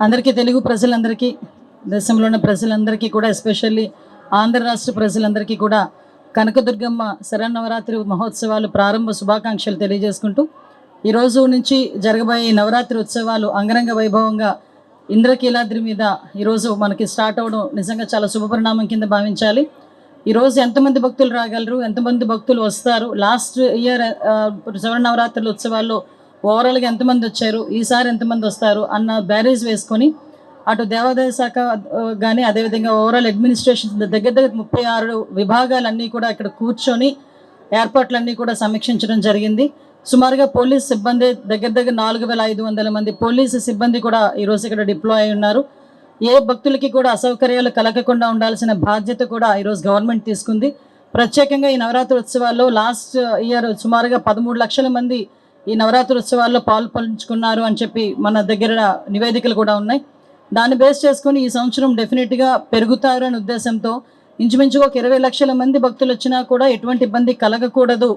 అందరికీ తెలుగు ప్రజలందరికీ దేశంలో ఉన్న ప్రజలందరికీ కూడా ఎస్పెషల్లీ ఆంధ్ర రాష్ట్ర ప్రజలందరికీ కూడా కనకదుర్గమ్మ శరన్నవరాత్రి మహోత్సవాలు ప్రారంభ శుభాకాంక్షలు తెలియజేసుకుంటూ ఈరోజు నుంచి జరగబోయే నవరాత్రి ఉత్సవాలు అంగరంగ వైభవంగా ఇంద్రకీలాద్రి మీద ఈరోజు మనకి స్టార్ట్ అవ్వడం నిజంగా చాలా శుభపరిణామం కింద భావించాలి. ఈరోజు ఎంతమంది భక్తులు రాగలరు? ఎంతమంది భక్తులు వస్తారు? లాస్ట్ ఇయర్ శరణ్ నవరాత్రుల ఉత్సవాల్లో ఓవరాల్గా ఎంతమంది వచ్చారు? ఈసారి ఎంతమంది వస్తారు? అన్న బ్యారేజ్ వేసుకొని అటు దేవాదాయ శాఖ కానీ అదేవిధంగా ఓవరాల్ అడ్మినిస్ట్రేషన్ దగ్గర దగ్గర ముప్పై ఆరు విభాగాలన్నీ కూడా ఇక్కడ కూర్చొని ఏర్పాట్లన్నీ కూడా సమీక్షించడం జరిగింది. సుమారుగా పోలీస్ సిబ్బంది దగ్గర దగ్గర నాలుగు వేల ఐదు వందల మంది పోలీసు సిబ్బంది కూడా ఈరోజు ఇక్కడ డిప్లాయ్ అయి ఉన్నారు. ఏ భక్తులకి కూడా అసౌకర్యాలు కలగకుండా ఉండాల్సిన బాధ్యత కూడా ఈరోజు గవర్నమెంట్ తీసుకుంది. ప్రత్యేకంగా ఈ నవరాత్రి ఉత్సవాల్లో లాస్ట్ ఇయర్ సుమారుగా పదమూడు లక్షల మంది ఈ నవరాత్రి ఉత్సవాల్లో పాలు పంచుకున్నారు అని చెప్పి మన దగ్గర నివేదికలు కూడా ఉన్నాయి. దాన్ని బేస్ చేసుకుని ఈ సంవత్సరం డెఫినెట్గా పెరుగుతారు అనే ఉద్దేశంతో ఇంచుమించుకు ఒక ఇరవై లక్షల మంది భక్తులు వచ్చినా కూడా ఎటువంటి ఇబ్బంది కలగకూడదు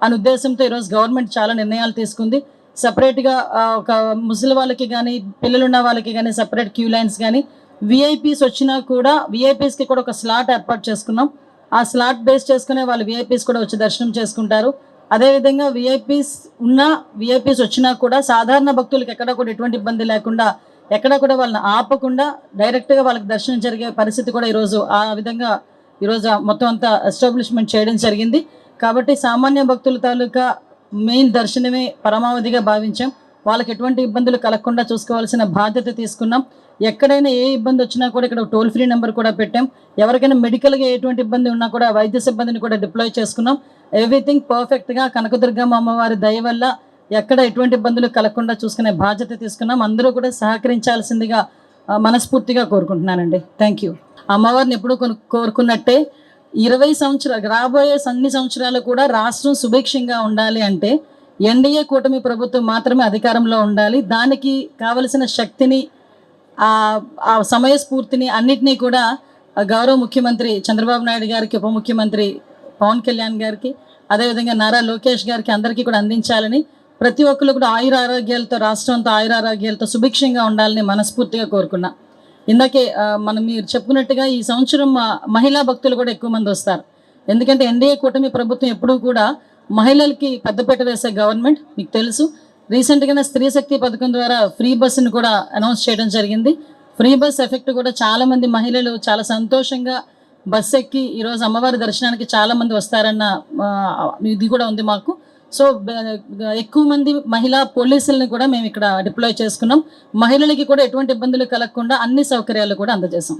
అనే ఉద్దేశంతో ఈరోజు గవర్నమెంట్ చాలా నిర్ణయాలు తీసుకుంది. సపరేట్గా ఒక ముసలి వాళ్ళకి కానీ పిల్లలున్న వాళ్ళకి కానీ సపరేట్ క్యూ లైన్స్ కానీ విఐపీస్ వచ్చినా కూడా విఐపీస్కి కూడా ఒక స్లాట్ ఏర్పాటు చేసుకున్నాం. ఆ స్లాట్ బేస్ చేసుకునే వాళ్ళు విఐపీస్ కూడా వచ్చి దర్శనం చేసుకుంటారు. అదేవిధంగా విఐపీస్ ఉన్నా విఐపీస్ వచ్చినా కూడా సాధారణ భక్తులకు ఎక్కడ కూడా ఎటువంటి ఇబ్బంది లేకుండా ఎక్కడ కూడా వాళ్ళని ఆపకుండా డైరెక్ట్గా వాళ్ళకి దర్శనం జరిగే పరిస్థితి కూడా ఈరోజు ఆ విధంగా ఈరోజు మొత్తం అంతా ఎస్టాబ్లిష్మెంట్ చేయడం జరిగింది. కాబట్టి సామాన్య భక్తుల తాలూకా మెయిన్ దర్శనమే పరమావధిగా భావించాం. వాళ్ళకి ఎటువంటి ఇబ్బందులు కలగకుండా చూసుకోవాల్సిన బాధ్యత తీసుకున్నాం. ఎక్కడైనా ఏ ఇబ్బంది వచ్చినా కూడా ఇక్కడ టోల్ ఫ్రీ నెంబర్ కూడా పెట్టాం. ఎవరికైనా మెడికల్గా ఎటువంటి ఇబ్బంది ఉన్నా కూడా వైద్య సిబ్బందిని కూడా డిప్లాయ్ చేసుకున్నాం. ఎవ్రీథింగ్ పర్ఫెక్ట్గా కనకదుర్గమ్మ అమ్మవారి దయ వల్ల ఎక్కడ ఎటువంటి ఇబ్బందులు కలగకుండా చూసుకునే బాధ్యత తీసుకున్నాం. అందరూ కూడా సహకరించాల్సిందిగా మనస్ఫూర్తిగా కోరుకుంటున్నానండి. Thank you. అమ్మవారిని ఎప్పుడూ కోరుకున్నట్టే ఇరవై సంవత్సరాలు రాబోయే అన్ని సంవత్సరాలు కూడా రాష్ట్రం సుభిక్షంగా ఉండాలి అంటే ఎన్డీఏ కూటమి ప్రభుత్వం మాత్రమే అధికారంలో ఉండాలి. దానికి కావలసిన శక్తిని ఆ సమయస్ఫూర్తిని అన్నిటినీ కూడా గౌరవ ముఖ్యమంత్రి చంద్రబాబు నాయుడు గారికి ఉప ముఖ్యమంత్రి పవన్ కళ్యాణ్ గారికి అదేవిధంగా నారా లోకేష్ గారికి అందరికీ కూడా అందించాలని ప్రతి ఒక్కరు కూడా ఆయుర ఆరోగ్యాలతో రాష్ట్రంతో ఆయుర ఆరోగ్యాలతో సుభిక్షంగా ఉండాలని మనస్ఫూర్తిగా కోరుకున్నా. ఇందాకే మనం మీరు చెప్పుకున్నట్టుగా ఈ సంవత్సరం మహిళా భక్తులు కూడా ఎక్కువ మంది వస్తారు. ఎందుకంటే ఎన్డీఏ కూటమి ప్రభుత్వం ఎప్పుడూ కూడా మహిళలకి పెద్దపీట వేసే గవర్నమెంట్ మీకు తెలుసు. రీసెంట్గానే స్త్రీ శక్తి పథకం ద్వారా ఫ్రీ బస్సును కూడా అనౌన్స్ చేయడం జరిగింది. ఫ్రీ బస్ ఎఫెక్ట్ కూడా చాలామంది మహిళలు చాలా సంతోషంగా బస్ ఎక్కి ఈరోజు అమ్మవారి దర్శనానికి చాలామంది వస్తారన్న ఇది కూడా ఉంది మాకు. సో ఎక్కువ మంది మహిళా పోలీసులను కూడా మేము ఇక్కడ డిప్లాయ్ చేసుకున్నాం. మహిళలకి కూడా ఎటువంటి ఇబ్బందులు కలగకుండా అన్ని సౌకర్యాలు కూడా అందజేసాం